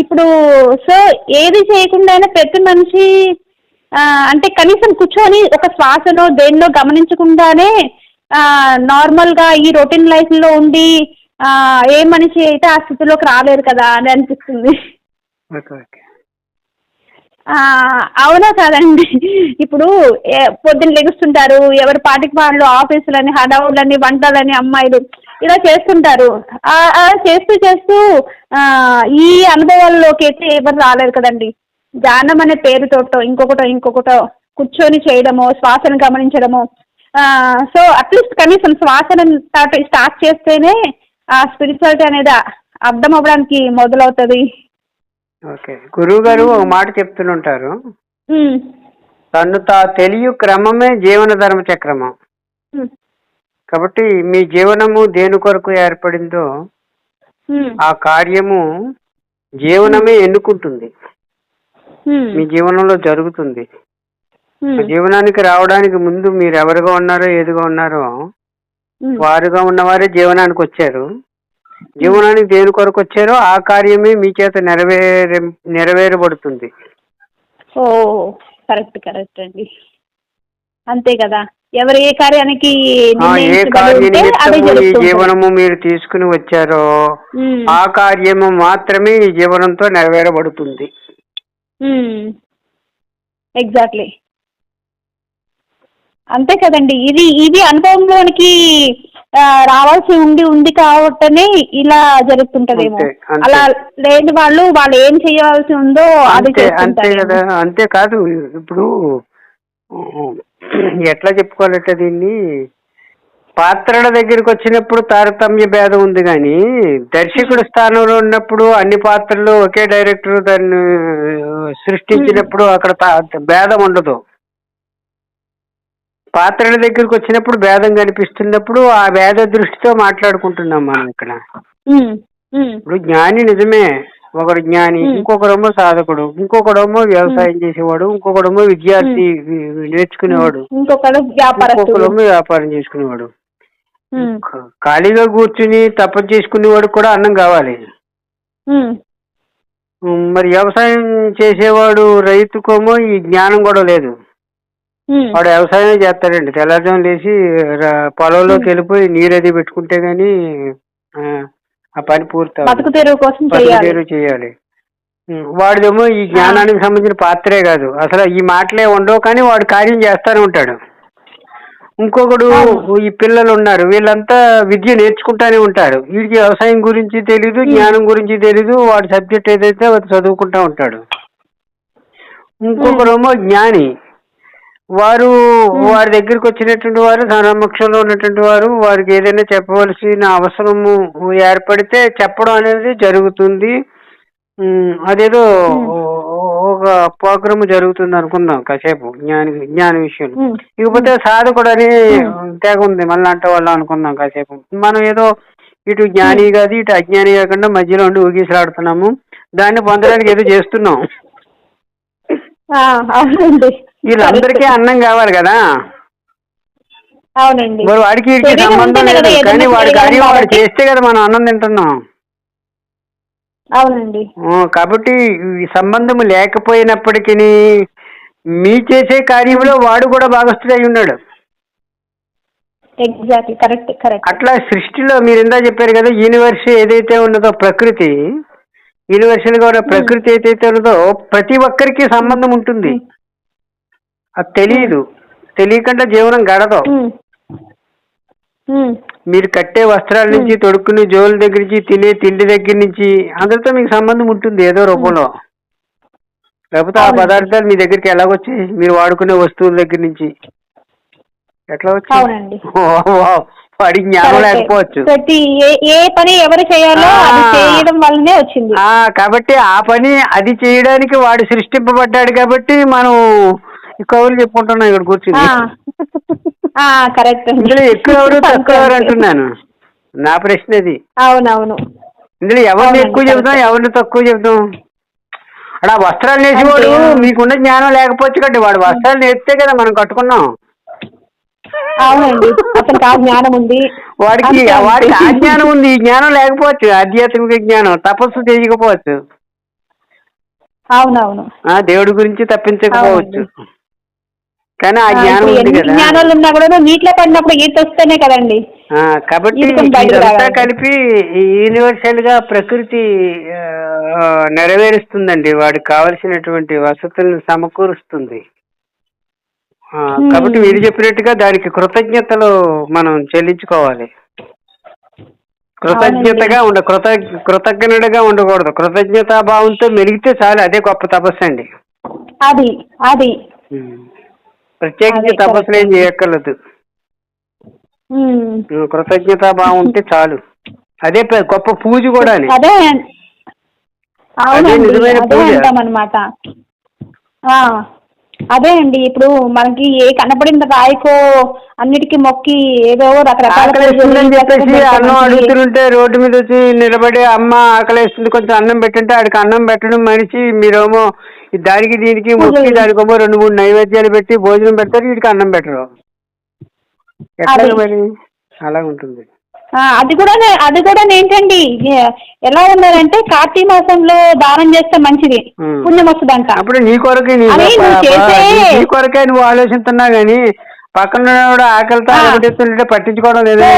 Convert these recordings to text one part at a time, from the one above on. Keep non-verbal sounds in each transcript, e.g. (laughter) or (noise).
ఇప్పుడు సో ఏది చేయకుండా ప్రతి మనిషి అంటే కనీసం కూర్చొని ఒక శ్వాసలో దేన్నో గమనించకుండానే నార్మల్గా ఈ రొటీన్ లైఫ్లో ఉండి ఏ మనిషి అయితే ఆ స్థితిలోకి రాలేరు కదా అని అనిపిస్తుంది. అవునా కాదండి. ఇప్పుడు పొద్దున్న లెగుస్తుంటారు ఎవరి పాటికి వాళ్ళు ఆఫీసులని హడావులని వంటలని అమ్మాయిలు ఇలా చేస్తుంటారు. చేస్తూ చేస్తూ ఆ, ఈ అనుభవాల్లోకి అయితే ఎవరు రాలేరు కదండి. ధ్యానం అనే పేరుతోటో ఇంకొకటో ఇంకొకటో కూర్చొని చేయడమో శ్వాసను గమనించడమో సో అట్లీస్ట్ కనీసం శ్వాసను స్టార్ట్ స్టార్ట్ చేస్తేనే ఆ స్పిరిచువాలిటీ అనేది అర్థం అవ్వడానికి మొదలవుతుంది. ఓకే. గురువు గారు ఒక మాట చెప్తుంటారు. తను తా తెలియ క్రమమే జీవన ధర్మ చక్రము. కాబట్టి మీ జీవనము దేని కొరకు ఏర్పడిందో ఆ కార్యము జీవనమే ఎన్నుకుంటుంది. మీ జీవనంలో జరుగుతుంది. జీవనానికి రావడానికి ముందు మీరు ఎవరుగా ఉన్నారో ఏదిగా ఉన్నారో. వారుగా ఉన్నవారే జీవనానికి వచ్చారు. జీవనానికి దేని కొరకు వచ్చారో ఆ కార్యమే మీ చేత నెరవేర నెరవేరబడుతుంది. ఓ కరెక్ట్ కరెక్ట్ అండి. అంతే కదా? ఎవరు ఏ కార్యానికి ఏ నిర్ణయించబడి కార్య ఉంటే అదే నిమిత్తము ఈ జీవనము మీరు తీసుకుని వచ్చారో ఆ కార్యము మాత్రమే ఈ జీవనంతో నెరవేరబడుతుంది. ఎగ్జాక్ట్లీ అంతే కదండి. ఇది ఇది అనుభవంలోనికి రావాల్సి ఉండి ఉంది కాబట్టనే ఇలా జరుగుతుంటదేమో. అలా లేని వాళ్ళు వాళ్ళు ఏం చేయాల్సి ఉందో అది అంతే. కదా. అంతే కాదు ఇప్పుడు ఎట్లా చెప్పుకోవాలంటే దీన్ని? పాత్రల దగ్గరికి వచ్చినప్పుడు తారతమ్య భేదం ఉంది కానీ దర్శకుడు స్థానంలో ఉన్నప్పుడు అన్ని పాత్రలు ఒకే డైరెక్టర్ దాన్ని సృష్టించినప్పుడు అక్కడ భేదం ఉండదు. పాత్రల దగ్గరికి వచ్చినప్పుడు భేదం కనిపిస్తున్నప్పుడు ఆ భేద దృష్టితో మాట్లాడుకుంటున్నాం మనం ఇక్కడ. ఇప్పుడు జ్ఞాని నిజమే. ఒకడు జ్ఞాని. ఇంకొకడేమో సాధకుడు ఇంకొకడేమో వ్యవసాయం చేసేవాడు ఇంకొకడేమో విద్యార్థి నేర్చుకునేవాడు ఇంకొకడేమో వ్యాపారం చేసుకునేవాడు. ఖాళీగా కూర్చుని తపస్సు చేసుకునేవాడు కూడా అన్నం కావాలి. మరి వ్యవసాయం చేసేవాడు రైతుకోమో ఈ జ్ఞానం కూడా లేదు. వాడు వ్యవసాయం చేస్తాడండి. తెల్లారుజాము లేచి పొలంలోకి వెళ్ళిపోయి నీరు అది పెట్టుకుంటే గానీ ఆ, పని పూర్తి. బతుకు తెరువు కోసం బతుకు చేయాలి. చేయాలి. వాడిదేమో ఈ జ్ఞానానికి సంబంధించిన పాత్రే కాదు. అసలు ఈ మాటలే ఉండవు కానీ వాడు కార్యం చేస్తానే ఉంటాడు. ఇంకొకడు ఈ పిల్లలు ఉన్నారు. వీళ్ళంతా విద్య నేర్చుకుంటానే ఉంటారు వీడికి వ్యవసాయం గురించి తెలీదు జ్ఞానం గురించి తెలీదు. వాడి సబ్జెక్ట్ ఏదైతే చదువుకుంటా ఉంటాడు. ఇంకొకరేమో జ్ఞాని. వారు వారి దగ్గరికి వచ్చినటువంటి వారు సమక్షంలో ఉన్నటువంటి వారు వారికి ఏదైనా చెప్పవలసిన అవసరము ఏర్పడితే చెప్పడం అనేది జరుగుతుంది. అదేదో ఒక ప్రోగ్రామ్ జరుగుతుంది అనుకుందాం కాసేపు జ్ఞాని జ్ఞాన విషయం ఇకపోతే సాధకుడు అని తెగ ఉంది మళ్ళీ అంటే వాళ్ళు అనుకుందాం కాసేపు. మనం ఏదో ఇటు జ్ఞాని కాదు ఇటు అజ్ఞాని కాకుండా మధ్యలో ఉండి ఊగిసలాడుతున్నాము. దాన్ని పొందడానికి ఏదో చేస్తున్నాం. అవునండి. వీళ్ళందరికీ అన్నం కావాలి కదా? అవునండి. మరి వాడికి సంబంధం లేదు. కానీ వాడి కార్యం వాడు. చేస్తే కదా మనం అన్నం తింటున్నాం. అవునండి. కాబట్టి సంబంధం లేకపోయినప్పటికీ మీ చేసే కార్యంలో వాడు కూడా భాగస్థుడై ఉన్నాడు. ఎగ్జాక్ట్లీ కరెక్ట్ కరెక్ట్ అట్లా సృష్టిలో మీరు ఇందా చెప్పారు కదా యూనివర్స్ ఏదైతే ఉన్నదో ప్రకృతి యూనివర్సల్గా ప్రకృతి ఏదైతే ఉన్నదో ప్రతి ఒక్కరికి సంబంధం ఉంటుంది. అది తెలియదు తెలియకుండా జీవనం గడదు. మీరు కట్టే వస్త్రాల నుంచి తొడుక్కునే జోల దగ్గర నుంచి తినే తిండి దగ్గర నుంచి అందరితో మీకు సంబంధం ఉంటుంది ఏదో రూపంలో. లేకపోతే ఆ. పదార్థాలు మీ దగ్గరికి ఎలాగొచ్చాయి మీరు వాడుకునే వస్తువుల దగ్గర నుంచి. ఎట్లా వచ్చాయి. వాడికి జ్ఞానం. లేకపోవచ్చు. ప్రతి ఏ పని ఎవరు చేయాలో అది ఆ. చేయడం వల్లనే వచ్చింది. ఆ కాబట్టి ఆ పని అది చేయడానికి వాడు సృష్టింపబడ్డాడు కాబట్టి మనం ఈ కవులు చెప్పుకుంటున్నాం ఇక్కడ కూర్చుని. కరెక్ట్ ఇందులో ఎక్కువ ఎవరు (laughs) తక్కువ ఎవరు అంటున్నాను. నా ప్రశ్న అది అవునవును. ఇందులో ఎవరిని ఎక్కువ చెబుతాం. ఎవరిని తక్కువ చెబుతాం? అక్కడ వస్త్రాలు నేసేవాడు. మీకున్న జ్ఞానం లేకపోవచ్చు కండి వాడు వస్త్రాలు నేస్తే కదా మనం కట్టుకున్నాం. అవునండి అతనికి ఆ జ్ఞానం ఉంది. వాడికి. వాడికి ఆ జ్ఞానం ఉంది ఈ జ్ఞానం లేకపోవచ్చు ఆధ్యాత్మిక జ్ఞానం తపస్సు చేయకపోవచ్చు అవునవును. ఆ దేవుడి గురించి తప్పించకపోవచ్చు. కానీ ఆ జ్ఞానం ఉంది కదా. జ్ఞానాలు ఉన్నా కూడా నీటిలో పడినప్పుడు ఈత వస్తేనే కదండి. కాబట్టి ఇదంతా. కలిపి యూనివర్సల్గా ప్రకృతి నెరవేరుస్తుందండి. వాడికి కావలసినటువంటి వసతులను సమకూరుస్తుంది. కాబట్టి మీరు చెప్పినట్టుగా దానికి కృతజ్ఞతలు మనం చెల్లించుకోవాలి. కృతజ్ఞతగా ఉండ కృత కృతజ్ఞుడిగా ఉండకూడదు. కృతజ్ఞతా భావంతో మెలిగితే చాలు. అదే గొప్ప తపస్సు అండి. అది అది. ప్రత్యేకించి తపస్సులు ఏం. చేయక్కర్లేదు. కృతజ్ఞతా భావం ఉంటే చాలు అదే గొప్ప పూజ కూడా అదే అవునండి నిజమైన అదే పూజ. అదే అండి ఇప్పుడు మనకి ఏ కనపడిన రాయికో అన్నిటికీ మొక్కి ఏదో రకరకాల ఆకలేస్తుందని చెప్పేసి అన్నం అడుగుతుంటే రోడ్డు మీద వచ్చి నిలబడి అమ్మ ఆకలేస్తుంది కొంచెం అన్నం పెట్టంటే ఆడికి అన్నం పెట్టడం మనిషి మీరేమో దానికి దీనికి మొక్కి. దానికేమో రెండు మూడు నైవేద్యాలు పెట్టి భోజనం పెడతారు వీడికి అన్నం పెట్టరు ఎట్లా. మరి అలా ఉంటుంది ఆ, అది కూడా అది కూడా ఏంటండి ఎలా ఉన్నారంటే కార్తీక మాసంలో దానం చేస్తే మంచిది. పుణ్యం వస్తుందంట అప్పుడు నీ కొరకే నీ కొరకే నువ్వు ఆలోచిస్తున్నా గానీ పక్కన ఆకలితో పట్టించుకోవడం లేదే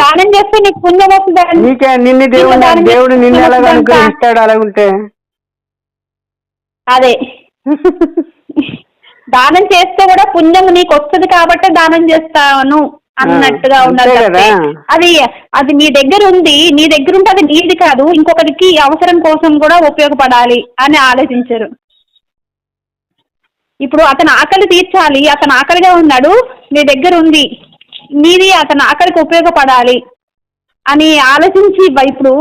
దానం చేస్తే నీకు పుణ్యం వస్తుందండి నీకే నిన్ను దేవుడు దేవుడు నిన్ను ఎలాగ. అనుగ్రహిస్తాడు అలాగుంటే అదే. (laughs) దానం చేస్తే కూడా పుణ్యం నీకు వస్తుంది కాబట్టి దానం చేస్తాను. అన్నట్టుగా తప్పే. కదా. అది అది నీ దగ్గర ఉంది నీ దగ్గర ఉంటే అది నీది కాదు ఇంకొకరికి అవసరం కోసం కూడా ఉపయోగపడాలి అని ఆలోచించరు. ఇప్పుడు అతను ఆకలి తీర్చాలి అతను ఆకలిగా ఉన్నాడు నీ దగ్గర ఉంది నీది అతను ఆకలికి ఉపయోగపడాలి అని ఆలోచించి బ- ఇప్పుడు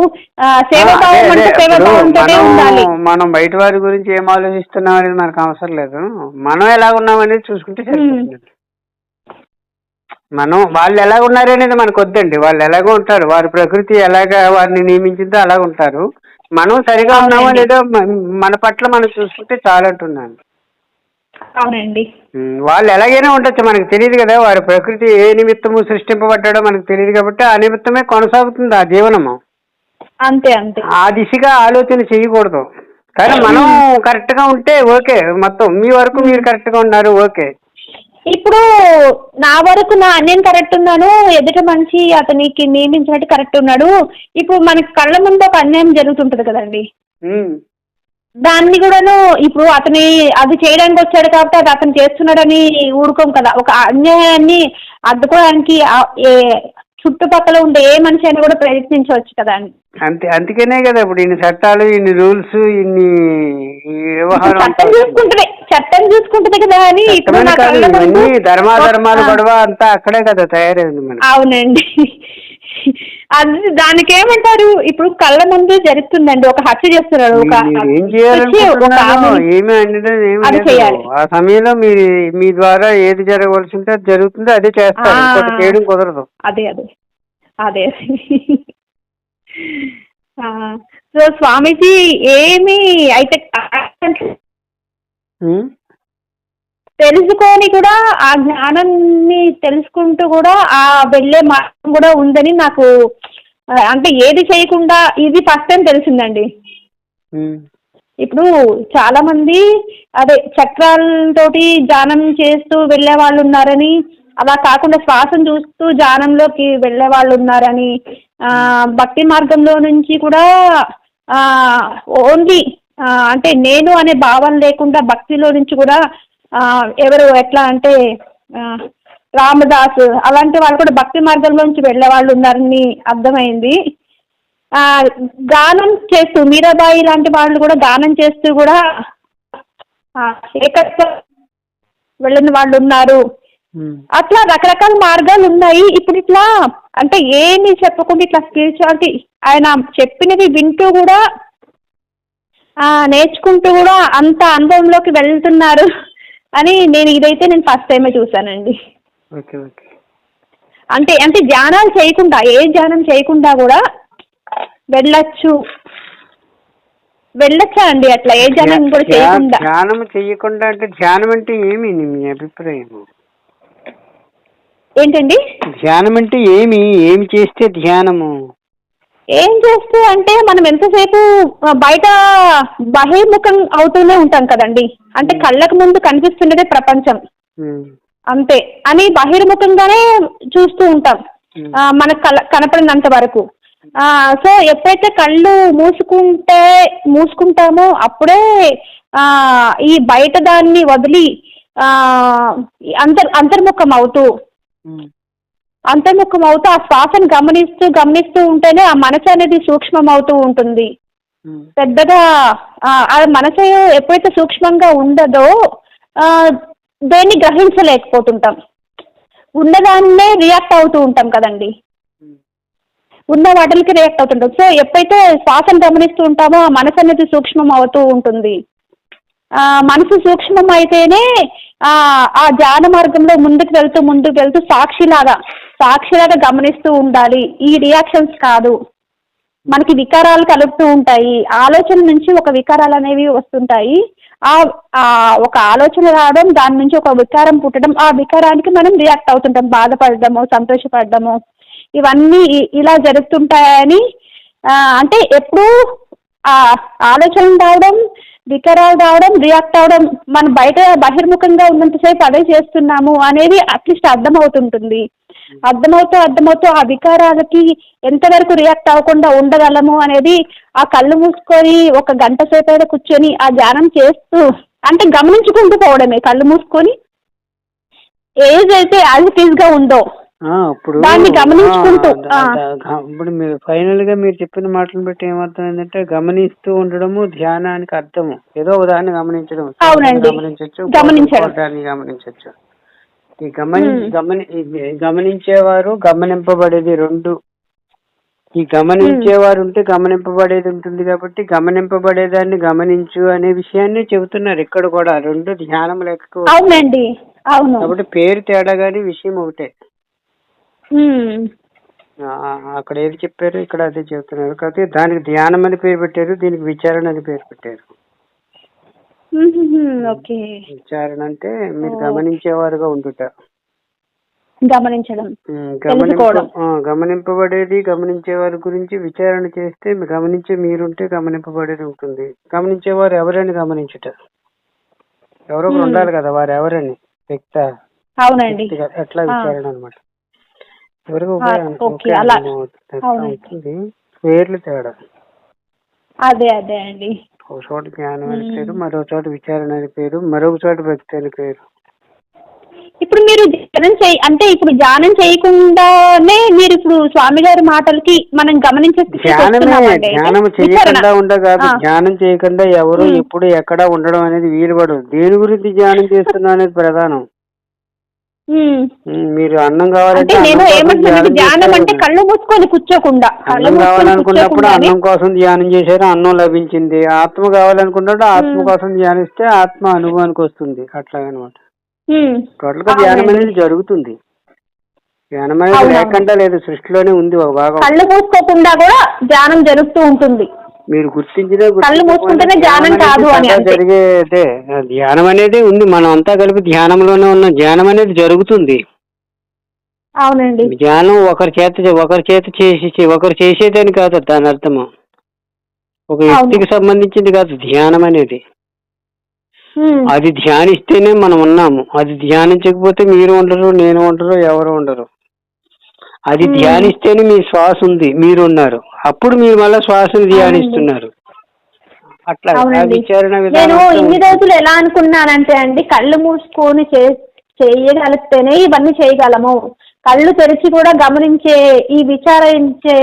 ఆ, సేవాభావం అంటే సేవాభావంతోనే మనం- ఉండాలి. మనం బయట వారి గురించి ఏం ఆలోచిస్తున్నాం అనేది మనకు అవసరం లేదు. మనం ఎలా ఉన్నాం అనేది చూసుకుంటే సరిపోతుంది. మనం వాళ్ళు ఎలా ఉన్నారు అనేది మనకు వద్దండి వాళ్ళు ఎలాగో ఉంటారు. వారి ప్రకృతి ఎలాగ వారిని నియమించిందో అలాగ ఉంటారు. మనం సరిగా ఉన్నామో. లేదో మన పట్ల మనం చూసుకుంటే చాలా అంటున్నాను అవునండి వాళ్ళు ఎలాగైనా ఉండొచ్చు. మనకు తెలియదు కదా వారి ప్రకృతి ఏ నిమిత్తము సృష్టింపబడ్డాడో మనకు తెలియదు కాబట్టి ఆ నిమిత్తమే కొనసాగుతుంది ఆ జీవనము. అంతే అంతే. ఆ దిశగా ఆలోచన చేయకూడదు. కానీ మనం కరెక్ట్గా ఉంటే ఓకే. మొత్తం మీ వరకు మీరు కరెక్ట్గా ఉన్నారు ఓకే. ఇప్పుడు నా వరకు నా నేను కరెక్ట్ ఉన్నాను ఎదుట మనిషి అతనికి నియమించినట్టు కరెక్ట్ ఉన్నాడు. ఇప్పుడు మనకి కళ్ళ ముందు ఒక అన్యాయం జరుగుతుంటది కదండి. దాన్ని కూడాను ఇప్పుడు అతని అది చేయడానికి వచ్చాడు కాబట్టి అది అతను చేస్తున్నాడని ఊరుకోం కదా. ఒక అన్యాయాన్ని అడ్డుకోవడానికి చుట్టుపక్కల ఉండే ఏ మనిషి అయినా కూడా ప్రయత్నించవచ్చు కదా అండి అంతే అందుకనే కదా ఇప్పుడు ఇన్ని చట్టాలు ఇన్ని రూల్స్ ఇన్ని చట్టం చూసుకుంటది చట్టం చూసుకుంటది కదా అని ధర్మాధర్మాలు. గొడవ అంతా అక్కడే కదా తయారైంది అవునండి (laughs) అది దానికి ఏమంటారు ఇప్పుడు కళ్ళ ముందు జరుగుతుందండి. ఒక హత్య చేస్తున్నాడు ఒక మీరు ఏం చేయాలనుకుంటున్నారో ఆమెని- ఏమీ అనడం ఏమీ అది లేదు. చేయాలి. ఆ సమయంలో మీరు మీ ద్వారా ఏది జరగవలసి ఉంటే అది జరుగుతుంది అదే చేస్తారు. ఆ. ఇంకోటి చేయడం కుదరదు. అదే అదే. అదే ఆ, సో స్వామీజీ ఏమి అయితే తెలుసుకొని కూడా ఆ జ్ఞానాన్ని తెలుసుకుంటూ కూడా ఆ వెళ్ళే మార్గం కూడా ఉందని నాకు అంటే ఏది చేయకుండా ఇది ఫస్ట్ టైం తెలిసిందండి. ఇప్పుడు చాలా మంది అదే చక్రాలతోటి ధ్యానం చేస్తూ వెళ్ళే వాళ్ళు ఉన్నారని అలా కాకుండా శ్వాసను చూస్తూ ధ్యానంలోకి వెళ్ళే వాళ్ళు ఉన్నారని ఆ, భక్తి మార్గంలో నుంచి కూడా ఓన్లీ అంటే నేను అనే భావన లేకుండా భక్తిలో నుంచి కూడా ఎవరు ఎట్లా అంటే రామదాస్ అలాంటి వాళ్ళు కూడా భక్తి మార్గంలో నుంచి వెళ్ళే వాళ్ళు ఉన్నారని అర్థమైంది. ఆ, గానం చేస్తూ మీరాబాయి లాంటి వాళ్ళు కూడా గానం చేస్తూ కూడా ఏకత్వం వెళ్ళిన వాళ్ళు ఉన్నారు. అట్లా రకరకాల మార్గాలు ఉన్నాయి. ఇప్పుడు ఇట్లా అంటే ఏమి చెప్పకుండా ఇట్లా స్పిరిచువాలిటీ ఆయన చెప్పినవి వింటూ కూడా ఆ, నేర్చుకుంటూ కూడా అంత అనుభవంలోకి వెళ్తున్నారు. అని నేను ఇదైతే నేను ఫస్ట్ టైమే చూసానండి ఓకే ఓకే. అంటే అంటే ధ్యానాలు చేయకుండా ఏ ధ్యానం చేయకుండా కూడా వెళ్ళొచ్చు. వెళ్ళొచ్చా అండి అట్లా? ఏ ధ్యానం కూడా చేయకుండా? ధ్యానం చెయ్యకుండా అంటే ధ్యానం అంటే ఏమి మీ అభిప్రాయం? ఏంటండి? ధ్యానం అంటే ఏమి? ఏమి చేస్తే ధ్యానము? ఏం చేస్తే అంటే మనం ఎంతసేపు బయట బహిర్ముఖం అవుతూనే ఉంటాం కదండి. అంటే కళ్ళకు ముందు కనిపిస్తున్నదే ప్రపంచం. అంతే. అని బహిర్ముఖంగానే చూస్తూ ఉంటాం. మనకు కల కనపడినంత వరకు. ఆ, సో ఎప్పుడైతే కళ్ళు మూసుకుంటే మూసుకుంటామో అప్పుడే ఆ, ఈ బయట దాన్ని వదిలి అంతర్ అంతర్ముఖం అవుతూ అంతర్ముఖం అవుతూ ఆ శ్వాసను గమనిస్తూ గమనిస్తూ ఉంటేనే ఆ మనసు అనేది సూక్ష్మం అవుతూ ఉంటుంది. ఉమ్, పెద్దగా ఆ మనసు ఎప్పుడైతే సూక్ష్మంగా ఉండదో ఆ, దేన్ని గ్రహించలేకపోతుంటాం. ఉన్నదాన్నే రియాక్ట్ అవుతూ ఉంటాం కదండి. ఉమ్. ఉన్న వాటికి రియాక్ట్ అవుతుంటాం. సో ఎప్పుడైతే శ్వాసను గమనిస్తూ ఉంటామో ఆ మనసు అనేది సూక్ష్మం అవుతూ ఉంటుంది. ఆ, మనసు సూక్ష్మం అయితేనే ఆ ఆ ధ్యాన మార్గంలో ముందుకు వెళ్తూ ముందుకు వెళ్తూ సాక్షిలాగా సాక్షిలాగా గమనిస్తూ ఉండాలి. ఈ రియాక్షన్స్ కాదు. మనకి వికారాలు కలుపుతూ ఉంటాయి. ఆలోచన నుంచి ఒక వికారాలు అనేవి వస్తుంటాయి. ఆ ఒక ఆలోచన రావడం దాని నుంచి ఒక వికారం పుట్టడం ఆ వికారానికి మనం రియాక్ట్ అవుతుంటాం. బాధపడడము సంతోషపడడము. ఇవన్నీ ఇలా జరుగుతుంటాయని అంటే ఎప్పుడు ఆ ఆలోచనలు రావడం వికారాలు రావడం రియాక్ట్ అవడం మనం బయట బహిర్ముఖంగా ఉన్నంతసేపు అదే చేస్తున్నాము అనేది అట్లీస్ట్ అర్థమవుతుంటుంది. అర్థమవుతూ అర్థమవుతూ ఆ వికారాలకి ఎంతవరకు రియాక్ట్ అవ్వకుండా ఉండగలము అనేది ఆ కళ్ళు మూసుకొని ఒక గంట సేపు కూర్చొని ఆ ధ్యానం చేస్తూ అంటే గమనించుకుంటూ పోవడమే కళ్ళు మూసుకొని. ఏదైతే యాజ్ ఇట్ ఈస్గా ఉందో ఇప్పుడు దాన్ని గమనించుకుంటూ, ఇప్పుడు మీరు ఫైనల్గా మీరు చెప్పిన మాటలను బట్టి ఏమర్థం ఏంటంటే గమనిస్తూ ఉండడము ధ్యానానికి అర్థము. ఏదో ఒక దాన్ని గమనించడం. అవునండి. గమనించవచ్చు గమనించడం. దాన్ని గమనించవచ్చు ఈ గమని. గమని గమనించేవారు గమనింపబడేది రెండు. ఈ గమనించేవారు ఉంటే గమనింపబడేది ఉంటుంది కాబట్టి గమనింపబడేదాన్ని గమనించు అనే విషయాన్ని చెబుతున్నారు ఇక్కడ కూడా. రెండు ధ్యానం అవునండి. అవును. కాబట్టి పేరు తేడా గాని విషయం ఒకటే. అక్కడ ఏది చెప్పారు? ఇక్కడ అదే చెబుతున్నారు. కాకపోతే దానికి ధ్యానం అని పేరు పెట్టారు దీనికి విచారణ అని పేరు పెట్టారు. ఓకే. విచారణ అంటే మీరు. గమనించేవారుగా ఉండుట. గమనించడం. గమనింపబడేది గమనించేవారి గురించి విచారణ చేస్తే గమనించే మీరుంటే గమనింపబడేది ఉంటుంది. గమనించేవారు ఎవరని గమనించుట? ఎవరో. ఉండాలి కదా వారు ఎవరని? వ్యక్త. అవునండి. ఎట్లా ఆ. విచారణ అనమాట ఎవరికి ఉపయోగం. అవుతుంది పేర్లు తేడా. అదే అదే అండి ఒక చోట జ్ఞానం అని. పేరు మరో చోట విచారణ అని పేరు మరొక చోట భక్తి అని పేరు ఇప్పుడు మీరు ధ్యానం చేయి అంటే ఇప్పుడు ధ్యానం చేయకుండానే మీరు ఇప్పుడు స్వామి గారి మాటలకి మనం గమనించే ధ్యానమే. ధ్యానం. చేయకుండా ఉండగాదు ఆ. ధ్యానం చేయకుండా ఎవరు. ఎప్పుడు ఎక్కడ ఉండడం అనేది వీలుపడదు దేని గురించి ధ్యానం చేస్తున్నా అనేది ప్రధానం మీరు అన్నం కావాలంటే నేను ఏమంటున్నాను ధ్యానం అంటే. కళ్ళు మూసుకొని కూర్చోకుండా కళ్ళు అన్నం కావాలనుకున్నప్పుడు అన్నం కోసం ధ్యానం చేశారు అన్నం లభించింది ఆత్మ కావాలనుకున్నప్పుడు ఆత్మ. కోసం ధ్యానిస్తే ఆత్మ అనుభవానికి వస్తుంది అట్లాగనమాట. టోటల్గా ధ్యానం. అనేది జరుగుతుంది ధ్యానం అనేది. లేకుండా లేదు సృష్టిలోనే ఉంది ఒక భాగం కళ్ళు మూసుకోకుండా కూడా ధ్యానం జరుగుతూ ఉంటుంది మీరు గుర్తించిన కళ్ళు మూసుకుంటేనే ధ్యానం కాదు అని అంతే. జరిగేదే. ధ్యానం అనేది ఉంది. మనం అంతా కలిపి ధ్యానంలోనే ఉన్న. ధ్యానం అనేది జరుగుతుంది. అవునండి. ధ్యానం ఒకరి చేత ఒకరి చేత చేసి ఒకరు చేసేదని కాదు దాని అర్థము. ఒక వ్యక్తికి సంబంధించింది కాదు ధ్యానం అనేది. అది ధ్యానిస్తేనే మనం ఉన్నాము. అది ధ్యానించకపోతే మీరు ఉండరు నేను ఉండరు ఎవరు ఉండరు. అది. ధ్యానిస్తేనే మీ శ్వాస ఉంది మీరు ఉన్నారు అప్పుడు మీరు మళ్ళీ శ్వాసను ధ్యానిస్తున్నారు అట్లా విచారణ నేను ఇన్ని. రోజులు ఎలా అనుకున్నానంటే అండి కళ్ళు మూసుకొని చే చేయగలిగితేనే ఇవన్నీ చేయగలము కళ్ళు తెరిచి కూడా గమనించే ఈ విచారించే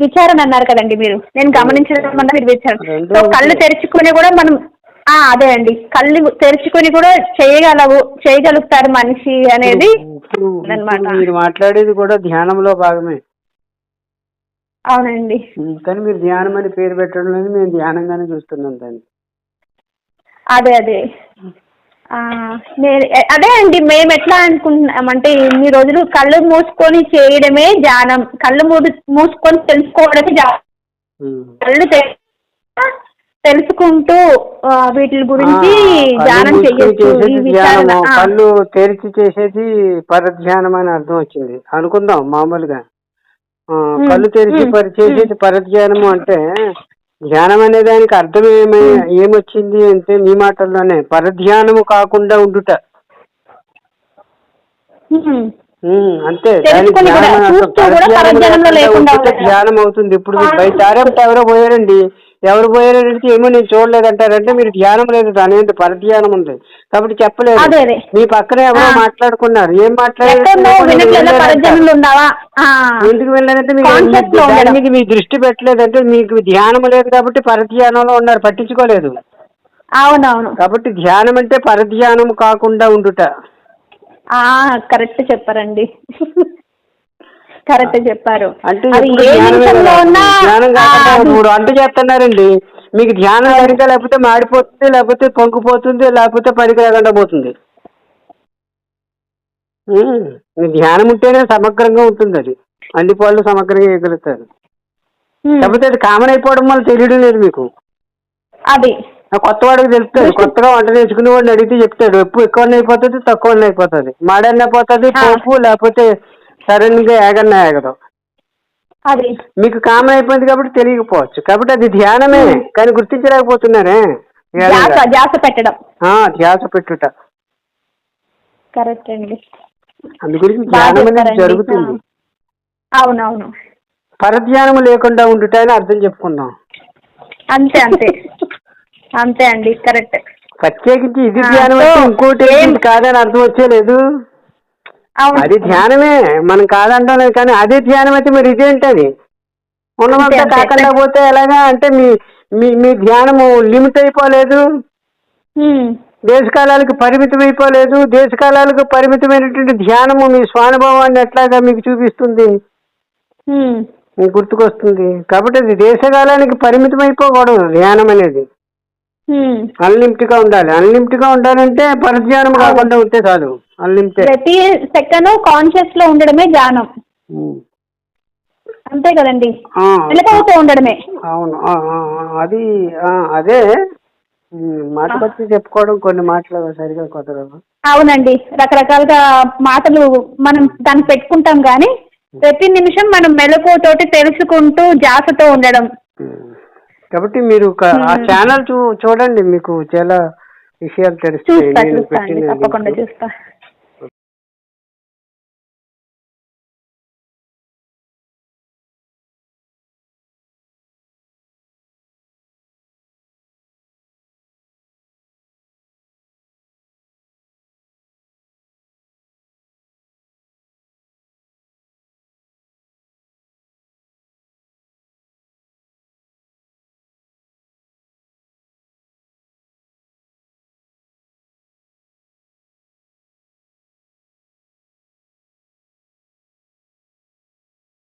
విచారణ అన్నారు కదండి మీరు నేను గమనించడం వల్ల మీరు విచారణ కళ్ళు. తెరుచుకుని కూడా మనం అదే అండి. కళ్ళు తెరుచుకుని కూడా చేయగలవు చేయగలుగుతారు మనిషి అనేది అన్నమాట. మీరు మాట్లాడేది కూడా ధ్యానంలో భాగమే. అవునండి. కానీ మీరు ధ్యానం అని పేరు పెట్టడం లేదు మేము ధ్యానంగానే చూస్తున్నాం దాన్ని. అదే అదే. నేను అదే అండి మేము ఎట్లా అనుకుంటున్నామంటే ఇన్ని రోజులు కళ్ళు మూసుకొని చేయడమే ధ్యానం. కళ్ళు మూడు మూసుకొని తెలుసుకోవడమే ధ్యానం. కళ్ళు తె- తెలుసుకుంటూ వీటి గురించి ధ్యానం ఈ ఆ, కళ్ళు తెరిచి చేసేది పరధ్యానం అని అర్థం వచ్చింది. అనుకుందాం మామూలుగా. ఆ, కళ్ళు తెరిచి మ్మ్. పరి చేసేది పరధ్యానము అంటే ధ్యానం అనే దానికి అర్థం ఏమి ఏమొచ్చింది అంటే మీ మాటల్లోనే పరధ్యానము కాకుండా ఉండుట. ఉమ్. అంతే. ధ్యానం అవుతుంది ఇప్పుడు బయట ఎవరో పోయారండి. ఎవరు పోయారంటే ఏమో నేను చూడలేదంటారంటే మీరు ధ్యానం లేదు. దాని ఏంటి పరధ్యానం ఉంది. కాబట్టి చెప్పలేదు. మీ పక్కన ఎవరో. మాట్లాడుకున్నారు. ఏం మాట్లాడారు. ఎందుకు మీకు. మీద మీ దృష్టి పెట్టలేదంటే మీకు ధ్యానం లేదు కాబట్టి పరధ్యానంలో ఉన్నారు. పట్టించుకోలేదు. అవునవును. కాబట్టి ధ్యానం అంటే పరధ్యానం కాకుండా ఉండుట. కరెక్ట్ చెప్పారండి. కరెక్ట్ చెప్పారు. అంటే ఇప్పుడు వంట చేస్తున్నారండి. మీకు ధ్యానం సరిగ్గా లేకపోతే మాడిపోతుంది లేకపోతే పొంగిపోతుంది లేకపోతే పనికి రాకుండా పోతుంది. ధ్యానం ఉంటేనే సమగ్రంగా ఉంటుంది అది. అన్ని పళ్ళు సమగ్రంగా వేయగలుగుతారు ఉమ్, కాకపోతే అది కామన్ అయిపోవడం వల్ల తెలియడం లేదు మీకు. అది. కొత్త వాడికి తెలుస్తుంది. కొత్తగా వంట నేర్చుకునే వాడిని అడిగితే చెప్తాడు. ఉప్పు ఎక్కువ అయిపోతుంది తక్కువ అయిపోతుంది. మాడన్న పోతుంది ఆ. పోపు లేకపోతే సడన్గా ఏగన్న ఏగదు. అది. మీకు కామన్ అయిపోయింది కాబట్టి తెలియకపోవచ్చు. కాబట్టి అది ధ్యానమే. కానీ గుర్తించలేకపోతున్నారే. జాస పెట్టడం. ధ్యాస పెట్టుట. కరెక్ట్ అండి. ధ్యానం అనేది. జరుగుతుంది. అవునవును. పరధ్యానం లేకుండా ఉండుట అని అర్థం చెప్పుకుందాం. అంతే అంతే. (laughs) అంతే అండి కరెక్ట్. ప్రత్యేకించి ఇది ధ్యానం అంటే ఇంకోటి ఏం- కాదని అర్థం వచ్చేలేదు. అది ధ్యానమే మనం కాదంటాం కానీ అదే ధ్యానం అయితే మరి ఇదేంటి అది అంతే. కాకుండా పోతే ఎలాగా అంటే మీ మీ మీ ధ్యానము లిమిట్ అయిపోలేదు. ఉమ్, దేశకాలాలకు పరిమితం అయిపోలేదు. దేశకాలాలకు పరిమితమైనటువంటి ధ్యానము మీ స్వానుభవాన్ని ఎట్లాగా మీకు చూపిస్తుంది? మీకు గుర్తుకొస్తుంది. కాబట్టి అది దేశకాలానికి పరిమితం అయిపోకూడదు ధ్యానం అనేది. ఉమ్. అన్లిమిట్గా ఉండాలి. అన్లిమిట్గా ఉండాలంటే పరధ్యానం కాకుండా ఉంటే చాలు. అన్లిమిటెడ్. ప్రతి సెకండ్ కాన్షియస్లో ఉండడమే ధ్యానం అంతే కదండి. వెళ్ళిపోతూ ఉండడమే. అవును. అది అదే. మాట బట్టి చెప్పుకోవడం కొన్ని మాటలు సరిగా కుదరదు అవునండి. రకరకాలుగా మాటలు మనం దాన్ని పెట్టుకుంటాం కానీ ప్రతి నిమిషం మనం మెలకువతోటి తెలుసుకుంటూ జాసతో ఉండడం. కాబట్టి మీరు ఆ. ఛానల్ చూ చూడండి మీకు చాలా విషయాలు తెలుస్తాయి తప్పకుండా. చూస్తా